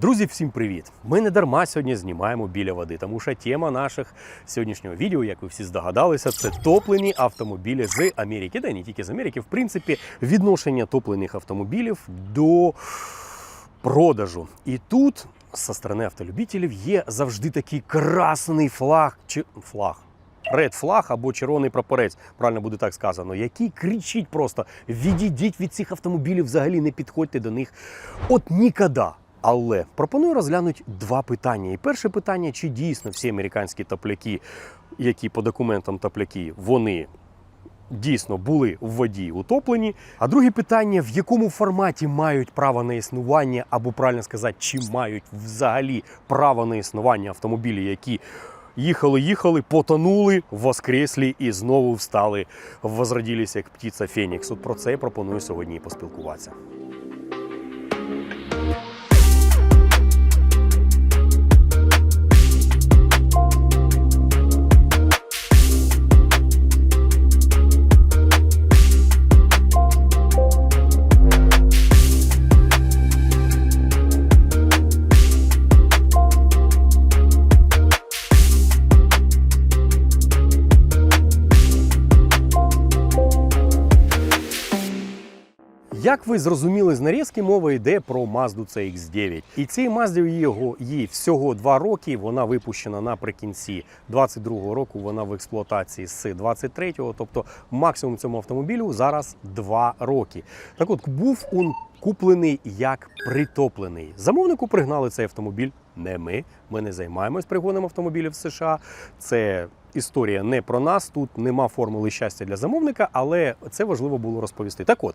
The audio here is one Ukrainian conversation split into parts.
Друзі, всім привіт! Ми не дарма сьогодні знімаємо біля води, тому що тема наших сьогоднішнього відео, як ви всі здогадалися, це топлені автомобілі з Америки, й не тільки з Америки, в принципі, відношення топлених автомобілів до продажу. І тут, зі сторони автолюбителів, є завжди такий красний флаг чи флаг. Ред флаг або червоний прапорець, правильно буде так сказано, який кричить просто: відійдіть від цих автомобілів, взагалі не підходьте до них. От ніколи. Але пропоную розглянути два питання. І перше питання: чи дійсно всі американські топляки, які по документам топляки, вони дійсно були в воді утоплені. А друге питання: в якому форматі мають право на існування, або правильно сказати, чи мають взагалі право на існування автомобілі, які їхали, їхали, потонули, воскреслі і знову встали, возродилися як птиця Фенікс. От про це я пропоную сьогодні поспілкуватися. Ви зрозуміли з нарізки, мова йде про Mazda CX-9. І цій Mazda його їй всього два роки. Вона випущена наприкінці 22-го року. Вона в експлуатації з 23-го, тобто максимум цьому автомобілю зараз два роки. Так от був він куплений як притоплений. Замовнику пригнали цей автомобіль. Не ми. Ми не займаємось пригоном автомобілів США. Це історія не про нас. Тут нема формули щастя для замовника, але це важливо було розповісти. Так от.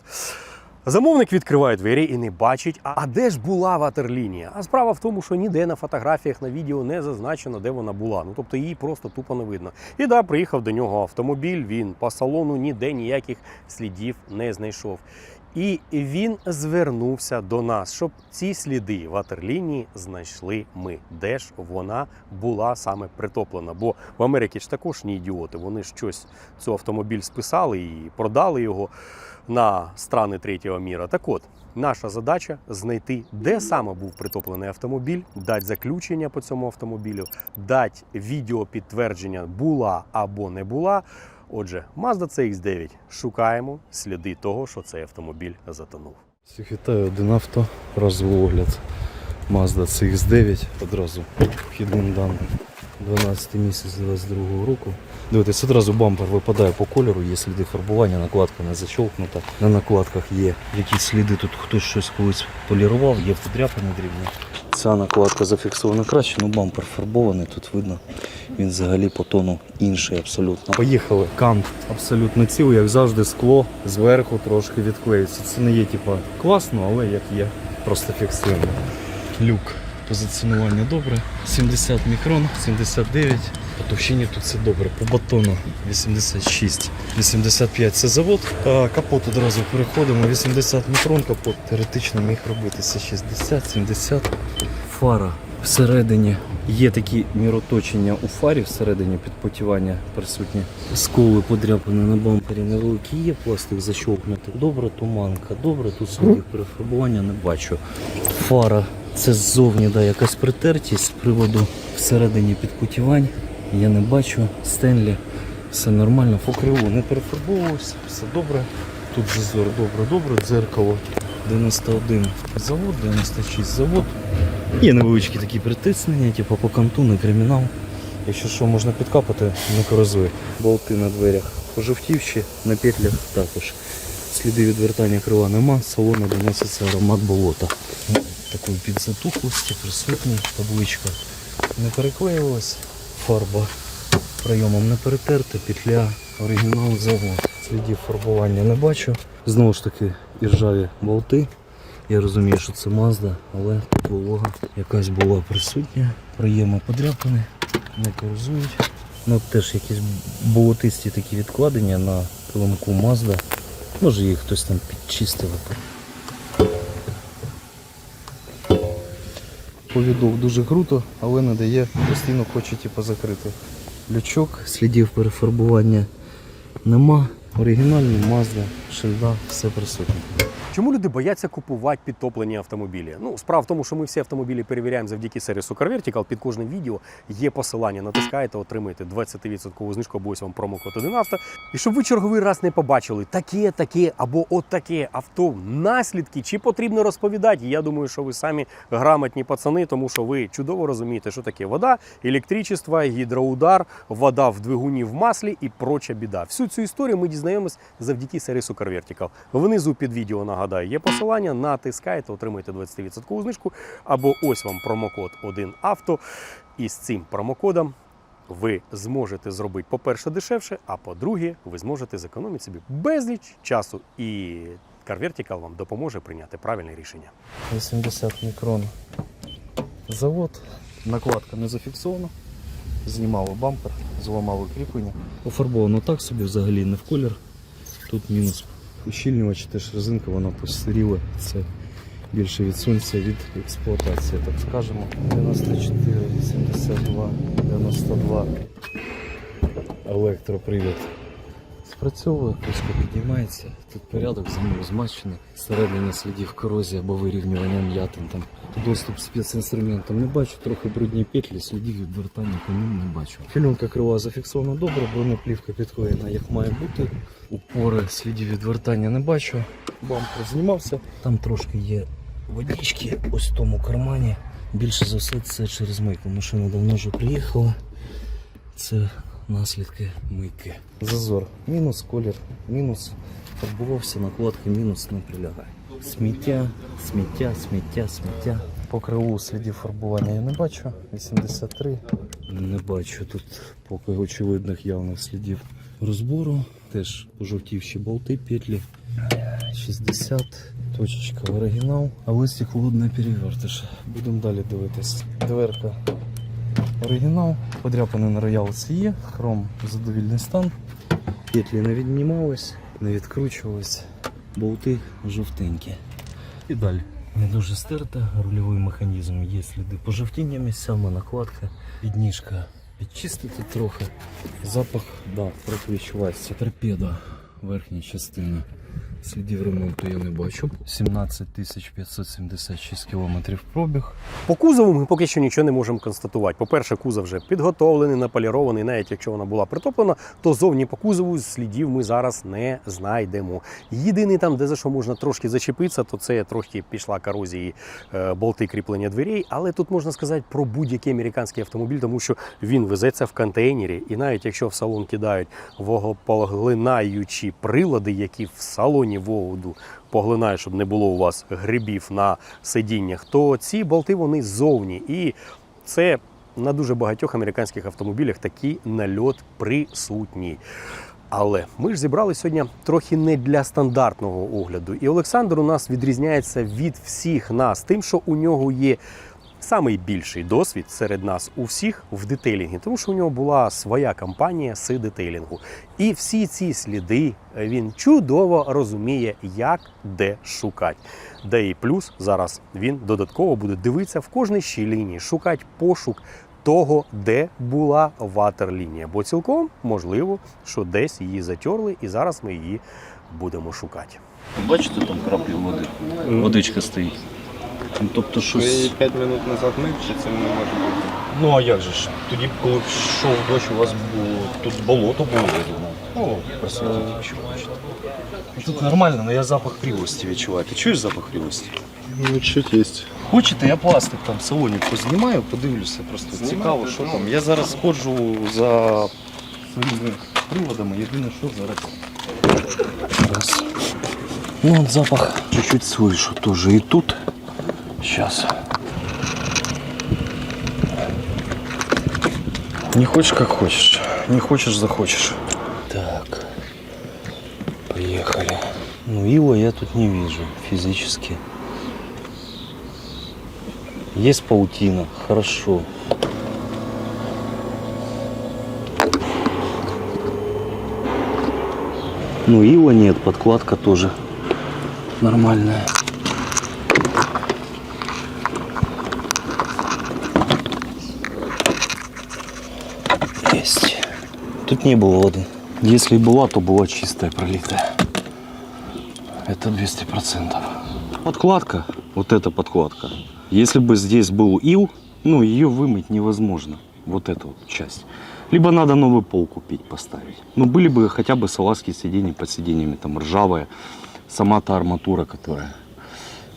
Замовник відкриває двері і не бачить, а де ж була ватерлінія. А справа в тому, що ніде на фотографіях на відео не зазначено, де вона була. Ну тобто її просто тупо не видно. І да, приїхав до нього автомобіль. Він по салону ніде ніяких слідів не знайшов. І він звернувся до нас, щоб ці сліди ватерлінії знайшли ми, де ж вона була саме притоплена. Бо в Америці ж також не ідіоти. Вони щось цей автомобіль списали і продали його на страни третього міра. Так от, наша задача знайти, де саме був притоплений автомобіль, дати заключення по цьому автомобілю, дати відео підтвердження, була або не була. Отже, Mazda CX-9 шукаємо сліди того, що цей автомобіль затонув. Всіх вітаю, один авто, разовий огляд Mazda CX-9 одразу вхідним даним. 12 місяць 22 року. Дивитесь, одразу бампер випадає по кольору, є сліди фарбування, накладка не защолкнута. На накладках є якісь сліди, тут хтось щось колись полірував, є подряпини дрібні. Ця накладка зафіксована краще, ну бампер фарбований, тут видно. Він взагалі по тону інший абсолютно. Поїхали. Кант абсолютно цілий, як завжди, скло зверху трошки відклеюється. Це не є типа класно, але як є, просто фіксуємо. Люк. Позиціонування добре. 70 мікрон, 79. По товщині тут все добре. По батону 86. 85 це завод. А, капот одразу переходимо. 80 мікрон капот. Теоретично міг робитися 60, 70. Фара всередині. Є такі міроточення у фарі всередині підпотівання присутні. Сколи подряпані на бампері невеликі є, пластик защовкнутий. Добре, туманка, добре, тут слідів перефарбування не бачу. Фара це ззовні да, якась притертість з приводу всередині підпотівань. Я не бачу. Стенлі, все нормально, фокрило не перефарбовувалося, все добре. Тут зазор добре, добре, дзеркало. 91 завод, 96 завод. Є невеличкі такі притиснення, типу по канту, не кримінал. Якщо що, можна підкапати, не корозує. Болти на дверях пожовтівші, на петлях також. Сліди відвертання крила нема, салону доноситься аромат болота. Такої підзатухлості, присутній, табличка не переклеювалась, фарба прийомом не перетерта, петля, оригінал завод. Слідів фарбування не бачу. Знову ж таки, іржаві болти. Я розумію, що це Mazda, але волога якась була присутня. Приємно подряпини, не корозують. Ну, теж якісь болотисті такі відкладення на килимку Mazda. Може їх хтось там підчистив. Повідок дуже круто, але не дає, постійно хоче типу, закрити. Лючок, слідів перефарбування нема. Оригінальний Mazda, шильда, все присутнє. Чому люди бояться купувати підтоплені автомобілі? Ну, справа в тому, що ми всі автомобілі перевіряємо завдяки сервісу Car Vertical. Під кожним відео є посилання. Натискаєте, отримаєте 20% знижку ось вам промокод 1 авто. І щоб ви черговий раз не побачили таке, таке або от таке авто, наслідки, чи потрібно розповідати. Я думаю, що ви самі грамотні пацани, тому що ви чудово розумієте, що таке вода, електричество, гідроудар, вода в двигуні в маслі і проча біда. Всю цю історію ми дізнаємось завдяки сервісу Car Vertical. Внизу під відео нагадаю, є посилання, натискаєте, отримуєте 20% знижку, або ось вам промокод 1 авто. І з цим промокодом ви зможете зробити, по-перше, дешевше, а по-друге, ви зможете зекономити собі безліч часу. І Car Vertical вам допоможе прийняти правильне рішення. 80 мікрон завод, накладка не зафіксована. Знімали бампер, зламали кріплення. Пофарбовано так собі взагалі не в колір. Тут мінус ущільнювач, теж резинка, вона постаріла. Це більше відсунься від експлуатації, так скажемо. 94, 72, 92. Електропривід спрацьовує, пуска піднімається. Тут порядок замов змащений. Всередині слідів корозії або вирівнювання м'ятин. Там доступ спецінструментом не бачу, трохи брудні петлі, слідів відвертання не бачу. Фільмка крила зафіксована добре, бронеплівка підклеєна, як має бути. Упори слідів відвертання не бачу. Бампер знімався. Там трошки є водички ось в тому кармані. Більше за все це через мийку. Машина давно вже приїхала. Це наслідки мийки. Зазор. Мінус колір, мінус фарбувався, накладки, мінус не прилягає. Сміття, сміття, сміття, сміття. По криву слідів фарбування я не бачу. 83. Не бачу тут поки очевидних явних слідів розбору. Теж пожовтівші болти, петлі. 60. Точечка оригінал. А листі холодний перевертиш. Будемо далі дивитись. Дверка оригінал. Подряпини на роялці є, хром задовільний стан. Петлі не віднімались, не відкручувались, болти жовтенькі. І далі. Не дуже стерта, рульовий механізм є сліди пожовтіння місцями, накладка, підніжка підчистити трохи. Запах, да, трохи відчувається. Торпеда, верхня частина. Слідів ремонту я не бачу. 17 576 кілометрів пробіг. По кузову ми поки що нічого не можемо констатувати. По-перше, кузов вже підготовлений, наполірований. Навіть якщо вона була притоплена, то зовні по кузову слідів ми зараз не знайдемо. Єдиний там, де за що можна трошки зачепитися, то це трохи пішла корозії е, болти кріплення дверей. Але тут можна сказати про будь-який американський автомобіль, тому що він везеться в контейнері, і навіть якщо в салон кидають вогопоглинаючі прилади, які в салоні воду поглинає, щоб не було у вас грибів на сидіннях, то ці болти вони ззовні. І це на дуже багатьох американських автомобілях такий нальот присутній. Але ми ж зібрали сьогодні трохи не для стандартного огляду. І Олександр у нас відрізняється від всіх нас тим, що у нього є самий більший досвід серед нас у всіх в детейлінгі, тому що у нього була своя компанія з детейлінгу. І всі ці сліди він чудово розуміє, як де шукати. Де і плюс зараз він додатково буде дивитися в кожній щілині, шукати пошук того, де була ватерлінія. Бо цілком можливо, що десь її затерли, і зараз ми її будемо шукати. Бачите, там краплі води. Водичка стоїть. Ну, Тобто щось. її 5 минут назад мив, чи це не може бути? Ну а як же ж? Тоді, коли йшов дощ, у вас було тут болото було, я думав. Ну, просто що бачите. Тут нормально, але я запах прілості відчуваю. Ти чуєш запах прілості? Ну, чуть є. Хочете, я пластик там в салоні познімаю, подивлюся, просто цікаво, що там. Я зараз ходжу за своїми приладами, єдине, що зараз. Раз. Ну, от запах чуть-чуть слышу тоже и тут. Сейчас. Не хочешь, как хочешь. Не хочешь, захочешь. Так. Поехали. Ну, ила я тут не вижу физически. Есть паутина, хорошо. Ну, ила нет, подкладка тоже нормальная. Есть. Тут не было воды. Если и была, то была чистая, пролитая. Это 200%. Подкладка, вот эта подкладка. Если бы здесь был ил, ну ее вымыть невозможно. Вот эту вот часть. Либо надо новый пол купить, поставить. Ну были бы хотя бы салазки сидений под сиденьями, там ржавая. Сама та арматура, которая.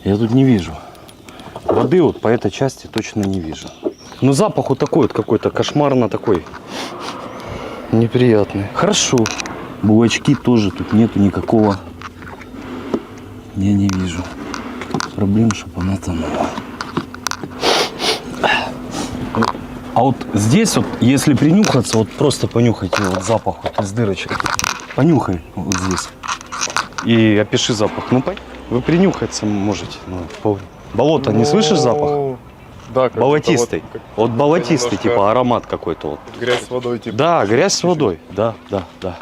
Я тут не вижу. Воды вот по этой части точно не вижу. Ну запах вот такой вот какой-то кошмарно такой. Неприятный. Хорошо. Булочки тоже тут нету никакого. Я не вижу. Проблем, чтобы она тонула. А вот здесь вот, если принюхаться, вот просто понюхайте вот запах вот из дырочек. Понюхай вот здесь. И опиши запах. Ну, вы принюхаться можете. Ну, по- Болото, не слышишь запах? Да, как Болотистый. будто Вот болотистый, немножко- типа аромат какой-то вот. вот грязь с водой, типа. Да, грязь с водой. Да, да, да.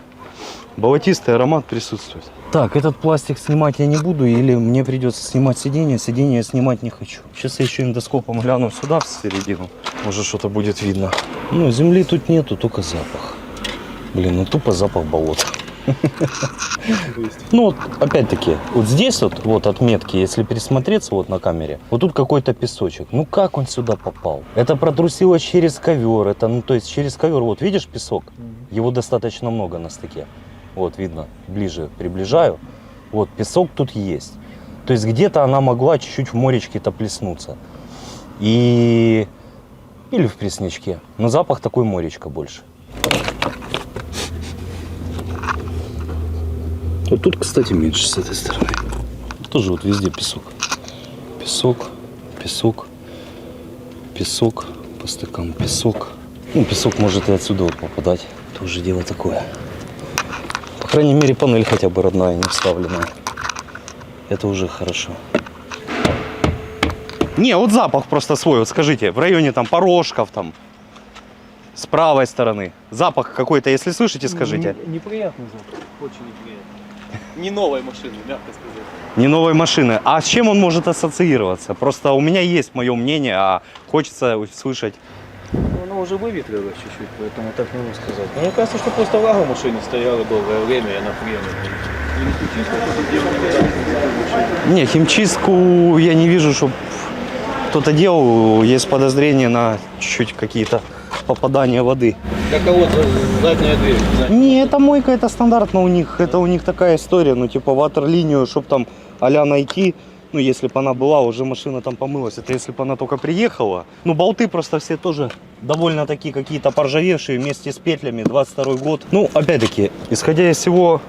Болотистый аромат присутствует. Так, этот пластик снимать я не буду, или мне придется снимать сиденье. Сиденье я снимать не хочу. Сейчас я еще эндоскопом гляну сюда, в середину. Может, что-то будет видно. Ну, земли тут нету, только запах. Блин, ну тупо запах болота. Ну, опять-таки, вот здесь вот, вот отметки, если пересмотреться вот на камере, вот тут какой-то песочек. Ну, как он сюда попал? Это протрусило через ковер, это, ну, то есть через ковер, вот видишь песок? Его достаточно много на стыке. Вот, видно, ближе приближаю. Вот, песок тут есть. То есть где-то она могла чуть-чуть в моречке-то плеснуться. И... Или в преснячке. Но запах такой моречка больше. Вот тут, кстати, меньше с этой стороны. Тоже вот везде песок. Песок, песок, песок, по стыкам песок. Ну, песок может и отсюда вот попадать. Тоже дело такое. По крайней мере, панель хотя бы родная, не вставленная. Это уже хорошо. Не, вот запах просто свой. Вот скажите, в районе там порожков там, с правой стороны. Запах какой-то, если слышите, скажите. Не- неприятный запах, очень неприятный. Не новой машины, мягко сказать. Не новой машины. А с чем он может ассоциироваться? Просто у меня есть мое мнение, а хочется услышать. Ну, Она уже выветрилась чуть-чуть, поэтому так не могу сказать. Но мне кажется, что просто влага в машине стояла долгое время, и она приемлема. И не чисто, что делать Не, химчистку я не вижу, чтобы кто-то делал. Есть подозрение на чуть-чуть какие-то попадания воды. Как вот задняя дверь. задняя. Не, это мойка, это стандартно у них. Это у них такая история, ну типа ватерлинию, чтобы там а найти. Ну, если бы она была, уже машина там помылась. Это если бы она только приехала. Ну, болты просто все тоже довольно такие какие-то поржавевшие вместе с петлями. 22 год. Ну, опять-таки, исходя из всего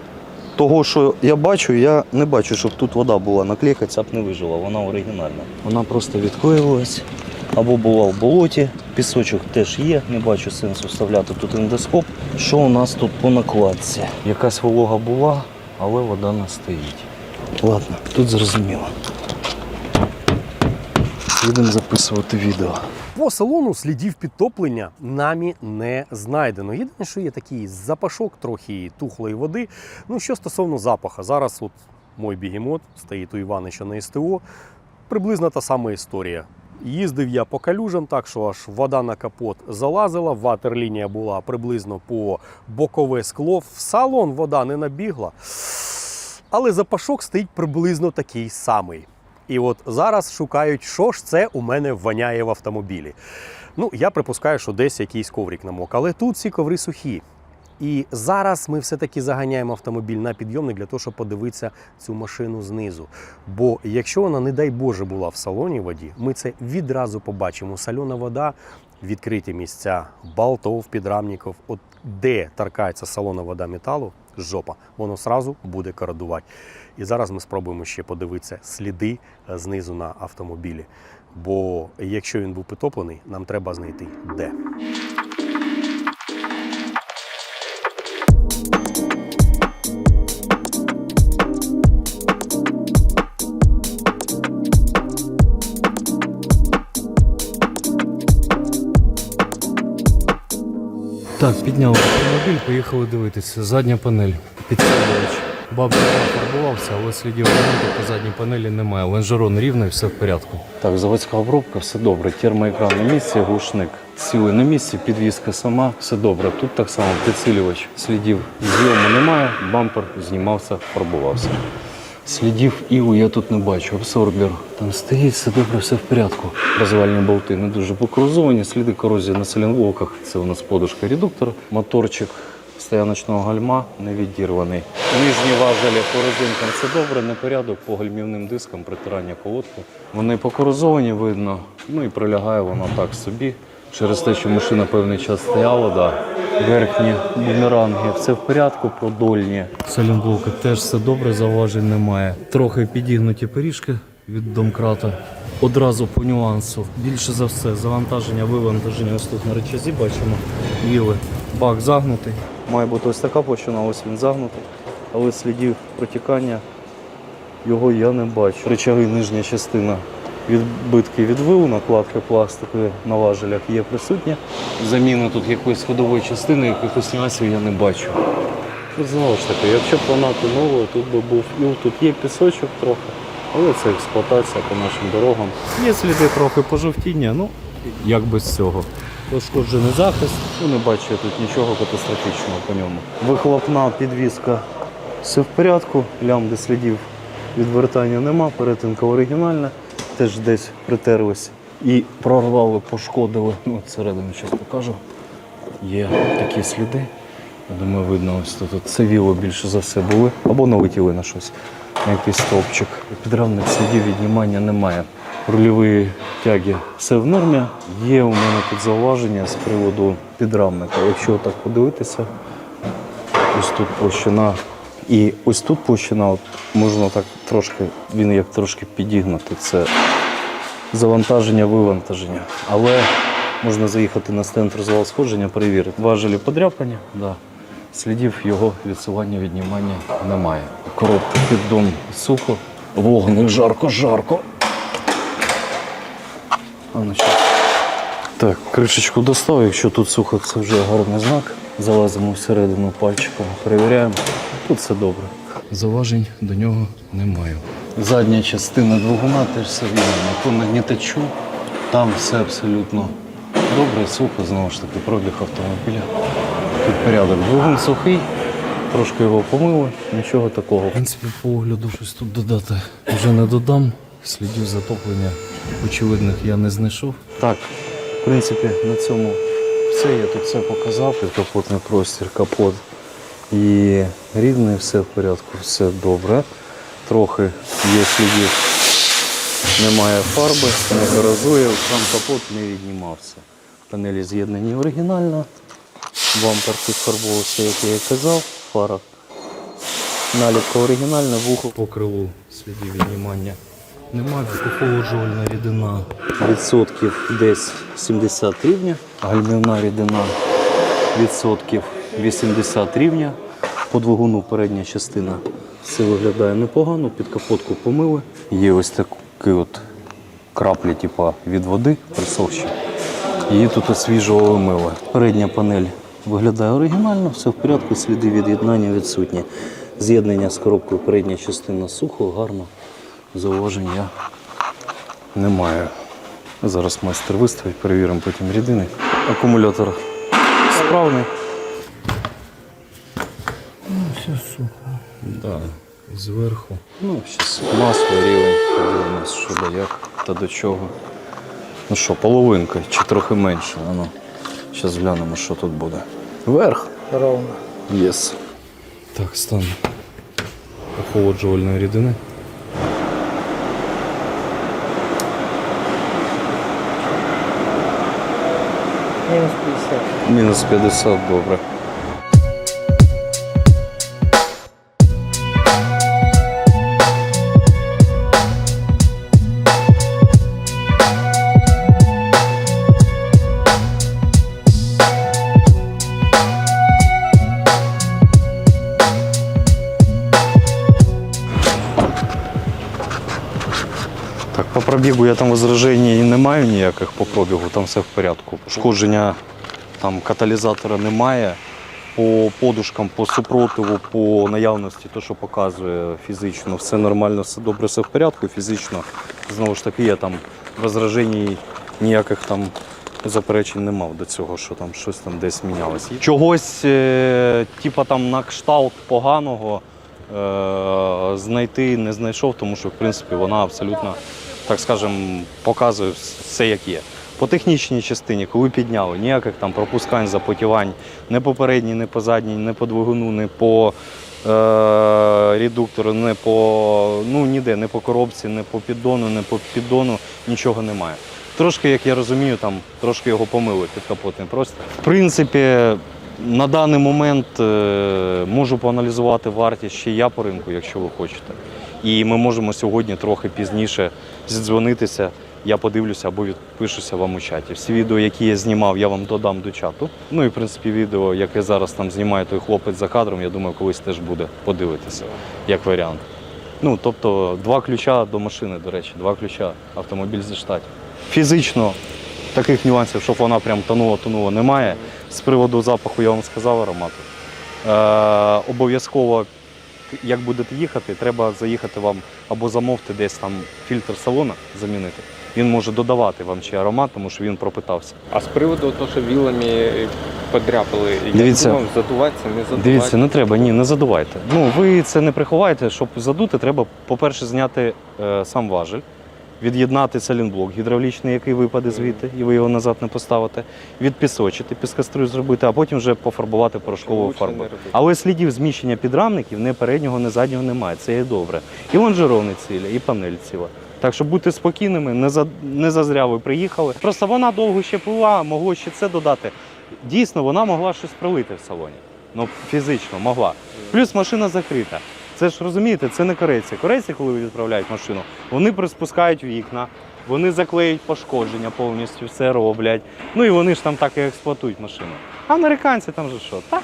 того, що я бачу, я не бачу, щоб тут вода була. Наклейка цап не вижила, вона оригінальна. Вона просто відклеювалась. Або була в болоті, пісочок теж є, не бачу сенсу вставляти тут ендоскоп. Що у нас тут по накладці? Якась волога була, але вода не стоїть. Ладно, тут зрозуміло. Будемо записувати відео. По салону слідів підтоплення намі не знайдено. Єдине, що є такий запашок трохи тухлої води. Ну, що стосовно запаха, зараз от мой бігемот стоїть у Іванича на СТО. Приблизно та сама історія. Їздив я по калюжам, так що аж вода на капот залазила, ватерлінія була приблизно по бокове скло. В салон вода не набігла. Але запашок стоїть приблизно такий самий. І от зараз шукають, що ж це у мене воняє в автомобілі. Ну, я припускаю, що десь якийсь коврик намок, але тут всі коври сухі. І зараз ми все-таки заганяємо автомобіль на підйомник для того, щоб подивитися цю машину знизу. Бо якщо вона, не дай Боже, була в салоні воді, ми це відразу побачимо. Сальона вода, відкриті місця, болтов, підрамників, от де торкається салона вода металу, жопа, воно сразу буде кородувати. І зараз ми спробуємо ще подивитися сліди е, знизу на автомобілі. Бо якщо він був підтоплений, нам треба знайти де. Так, підняли автомобіль, поїхали дивитися. Задня панель. Підсилювач. Бабка фарбувався, але слідів ремонту по задній панелі немає. Лонжерон рівний, все в порядку. Так, заводська обробка, все добре. Термоекран на місці, глушник цілий на місці, підвізка сама, все добре. Тут так само підсилювач. Слідів зйому немає, бампер знімався, фарбувався. Слідів ігу я тут не бачу. Абсорбер там стоїть, все добре, все в порядку. Розвальні болти не дуже покорозовані, сліди корозії на селенблоках. Це у нас подушка редуктора, моторчик стояночного гальма не відірваний. Нижні важелі по резинкам все добре, непорядок по гальмівним дискам, притирання колодки. Вони покорозовані, видно. Ну і прилягає воно так собі. Через те, що машина певний час стояла, да. верхні бумеранги, все в порядку, продольні. Салінблоки теж все добре, зауважень немає. Трохи підігнуті пиріжки від домкрата. Одразу по нюансу. Більше за все, завантаження, вивантаження. Ось тут на речазі бачимо. Віли. Бак загнутий. Має бути ось така площина, ось він загнутий. Але слідів протікання його я не бачу. Речаги нижня частина відбитки від вилу, накладки пластикові на важелях є присутні. Заміну тут якоїсь ходової частини, якихось нюансів я не бачу. Ну, Знову ж таки, якщо планати новою, тут би був іл, тут є пісочок трохи, але це експлуатація по нашим дорогам. Є сліди трохи пожовтіння, ну як без цього. Пошкоджений захист, ну не бачу я тут нічого катастрофічного по ньому. Вихлопна підвізка все в порядку, лямди слідів відвертання нема, перетинка оригінальна, теж десь притерлись і прорвали, пошкодили. Ну, всередину зараз покажу. Є такі сліди. Я думаю, видно ось тут. Це віло більше за все були. Або налетіли на щось. На якийсь стовпчик. Підравних слідів віднімання немає. Рульові тяги все в нормі. Є у мене тут зауваження з приводу підрамника. Якщо так подивитися, ось тут площина. І ось тут площина, от можна так трошки, він як трошки підігнути. Це завантаження, вивантаження. Але можна заїхати на стенд розвал сходження, перевірити. Важелі подряпані, да. слідів його відсування, віднімання немає. Коробка піддон сухо, вогник жарко, жарко. А, ну, що? Так, кришечку достав, якщо тут сухо, це вже гарний знак. Залазимо всередину пальчиком, перевіряємо. Тут все добре. Заважень до нього немає. Задня частина двигуна теж все вільно. По нагнітачу там все абсолютно добре, сухо, знову ж таки, пробіг автомобіля. Тут порядок. Двигун сухий, трошки його помили, нічого такого. В принципі, по огляду щось тут додати вже не додам. Слідів затоплення очевидних я не знайшов. Так, в принципі, на цьому все. Я тут все показав. Капотний простір, капот і рідний, все в порядку, все добре. Трохи є слідів, немає фарби, не гаразує, сам капот не віднімався. Панелі з'єднані оригінально. Бампер підфарбувався, як я і казав, фара. Наліпка оригінальна, вухо по крилу слідів віднімання. Немає охолоджувальна рідина. Відсотків десь 70 рівня. Гальмівна рідина відсотків 80 рівня. По двигуну передня частина все виглядає непогано, під капотку помили. Є ось такі от краплі типа, від води присохші. Її тут освіжували мили. Передня панель виглядає оригінально, все в порядку, сліди від'єднання відсутні. З'єднання з коробкою передня частина сухо, гарно. Зауважень я не маю. Зараз майстер виставить, перевіримо потім рідини. Акумулятор справний. Сухо. Да, зверху. Ну, зараз масло, рівень, подивимось, що да як та до чого. Ну що, половинка чи трохи менше. А Ну, зараз глянемо, що тут буде. Вверх. Ровно. Єс. Так, стан охолоджувальної рідини. Мінус 50. Мінус 50, добре. Пробігу я там возражень не маю ніяких по пробігу, там все в порядку. Пошкодження там каталізатора немає. по подушкам, по супротиву, по наявності, то, що показує фізично, все нормально, все добре, все в порядку. Фізично, знову ж таки, я там возражень ніяких там заперечень не мав до цього, що там щось там десь мінялось. Чогось, е, типа там на кшталт поганого е, знайти не знайшов, тому що в принципі вона абсолютно, так скажем, показує все як є. По технічній частині, коли підняли, ніяких там пропускань, запотівань не по передній, не по задній, не по двигуну, не по е, редуктору, не по ну ніде, не по коробці, не по піддону, не по піддону, нічого немає. Трошки, як я розумію, там трошки його помили підкапотний простір. В принципі, на даний момент е, можу поаналізувати вартість ще я по ринку, якщо ви хочете. І ми можемо сьогодні трохи пізніше зідзвонитися. Я подивлюся або відпишуся вам у чаті. Всі відео, які я знімав, я вам додам до чату. Ну і в принципі відео, яке зараз там знімає той хлопець за кадром, я думаю, колись теж буде подивитися, як варіант. Ну, тобто, два ключа до машини, до речі, два ключа, автомобіль зі штатів. Фізично таких нюансів, щоб вона прям тонула, тонула, немає. З приводу запаху я вам сказав аромату. Е, обов'язково, як будете їхати, треба заїхати вам або замовити десь там фільтр салона замінити. Він може додавати вам ще аромат, тому що він пропитався. А з приводу того, що вілами подряпали, Дивіться. я думав, задуватися, не задувати. Дивіться, не треба, ні, не задувайте. Ну, ви це не приховаєте, щоб задути, треба, по-перше, зняти е, сам важель, від'єднати салінблок гідравлічний, який випаде звідти, і ви його назад не поставите, відпісочити, піскаструю зробити, а потім вже пофарбувати порошковою фарбою. Але слідів зміщення підрамників ні переднього, ні заднього немає. Це є добре. І лонжерони цілі, і панель ціла. Так що будьте спокійними, не, за, не зазря ви приїхали. Просто вона довго ще пила, могло ще це додати. Дійсно, вона могла щось пролити в салоні. Ну, фізично могла. Плюс машина закрита. Це ж розумієте, це не корейці. Корейці, коли відправляють машину, вони приспускають вікна, вони заклеюють пошкодження повністю, все роблять. Ну і вони ж там так і експлуатують машину. А американці там же що? Так.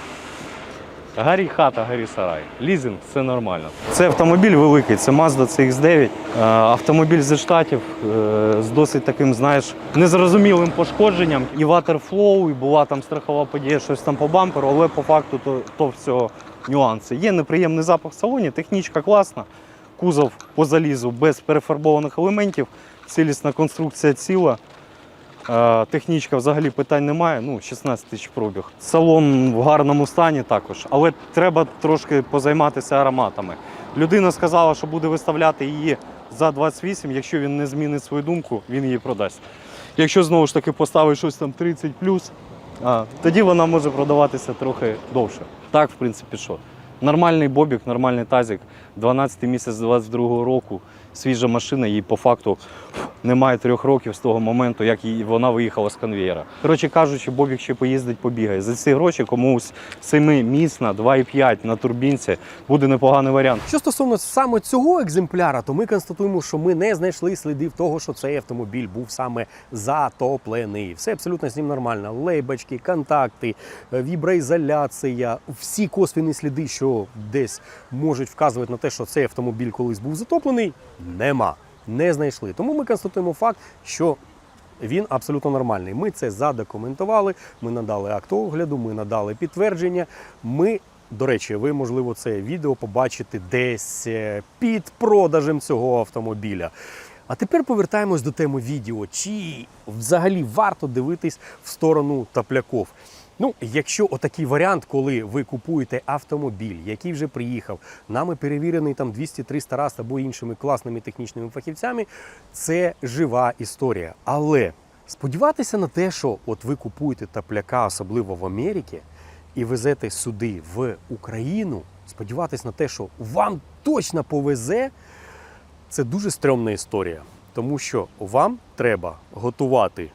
Гарі хата, гарі сарай. Лізинг це нормально. Це автомобіль великий, це Mazda CX-9. Е, Автомобіль зі штатів е, з досить таким, знаєш, незрозумілим пошкодженням. І ватерфлоу, і була там страхова подія, щось там по бамперу, але по факту то, то всього нюанси. Є неприємний запах в салоні, технічка класна, кузов по залізу без перефарбованих елементів, цілісна конструкція ціла. Е, Технічка взагалі питань немає. Ну, 16 тисяч пробіг. Салон в гарному стані також, але треба трошки позайматися ароматами. Людина сказала, що буде виставляти її за 28, якщо він не змінить свою думку, він її продасть. Якщо знову ж таки поставить щось там 30 а, тоді вона може продаватися трохи довше. Так, в принципі, що. Нормальний бобік, нормальний тазик, 12 місяць 22 року, свіжа машина, їй по факту немає трьох років з того моменту, як вона виїхала з конвієра. Коротше кажучи, бобік ще поїздить, побігає. За ці гроші комусь 7 місна, 2,5 на турбінці буде непоганий варіант. Що стосовно саме цього екземпляра, то ми констатуємо, що ми не знайшли слідів того, що цей автомобіль був саме затоплений. Все абсолютно з ним нормально. Лейбочки, контакти, е, віброізоляція, всі косвіні сліди, що десь можуть вказувати на те, що цей автомобіль колись був затоплений, нема. Не знайшли. Тому ми констатуємо факт, що він абсолютно нормальний. Ми це задокументували, ми надали акт огляду, ми надали підтвердження. Ми, до речі, ви, можливо, це відео побачите десь е, під продажем цього автомобіля. А тепер повертаємось до теми відео. Чи взагалі варто дивитись в сторону тапляков? Ну, якщо отакий варіант, коли ви купуєте автомобіль, який вже приїхав, нами перевірений там 200-300 раз або іншими класними технічними фахівцями, це жива історія. Але сподіватися на те, що от ви купуєте тапляка, особливо в Америці, і везете сюди в Україну, сподіватися на те, що вам точно повезе, це дуже стрьомна історія. Тому що вам треба готувати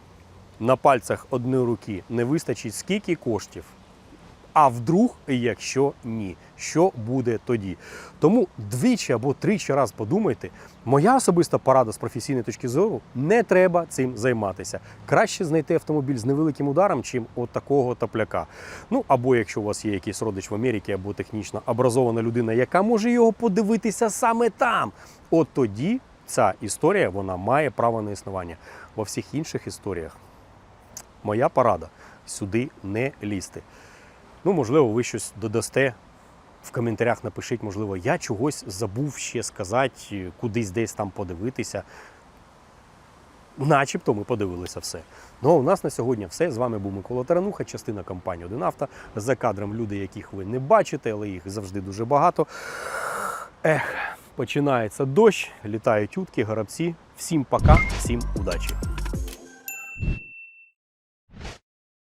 на пальцях одної руки не вистачить скільки коштів. А вдруг, якщо ні, що буде тоді? Тому двічі або тричі раз подумайте. Моя особиста порада з професійної точки зору не треба цим займатися. Краще знайти автомобіль з невеликим ударом, чим от такого топляка. Ну або якщо у вас є якийсь родич в Америці, або технічно образована людина, яка може його подивитися саме там. От тоді ця історія вона має право на існування. Во всіх інших історіях моя порада сюди не лізти. Ну, можливо, ви щось додасте. В коментарях напишіть, можливо, я чогось забув ще сказати, кудись десь там подивитися. Начебто ми подивилися все. Ну а у нас на сьогодні все. З вами був Микола Тарануха, частина компанії «Один авто». За кадром люди, яких ви не бачите, але їх завжди дуже багато. Ех, починається дощ, літають утки, горобці. Всім пока, всім удачі!